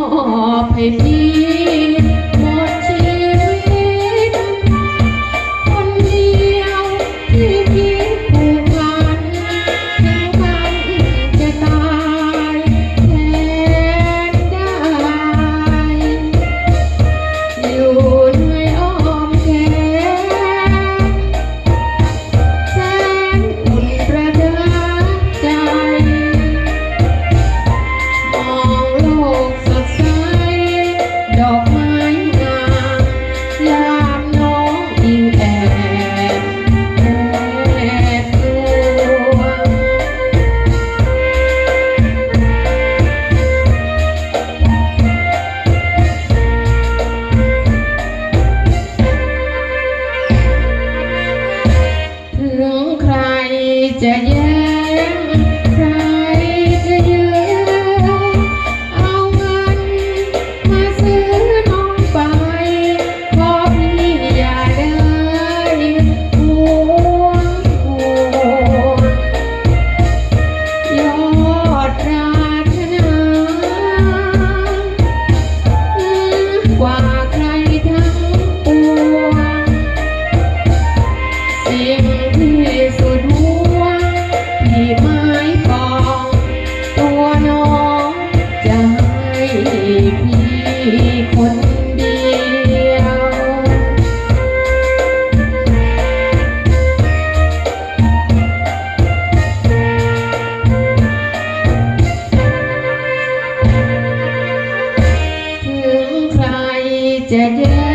อบให้พี่ คนเดียว ถึงใครจะเย็ะ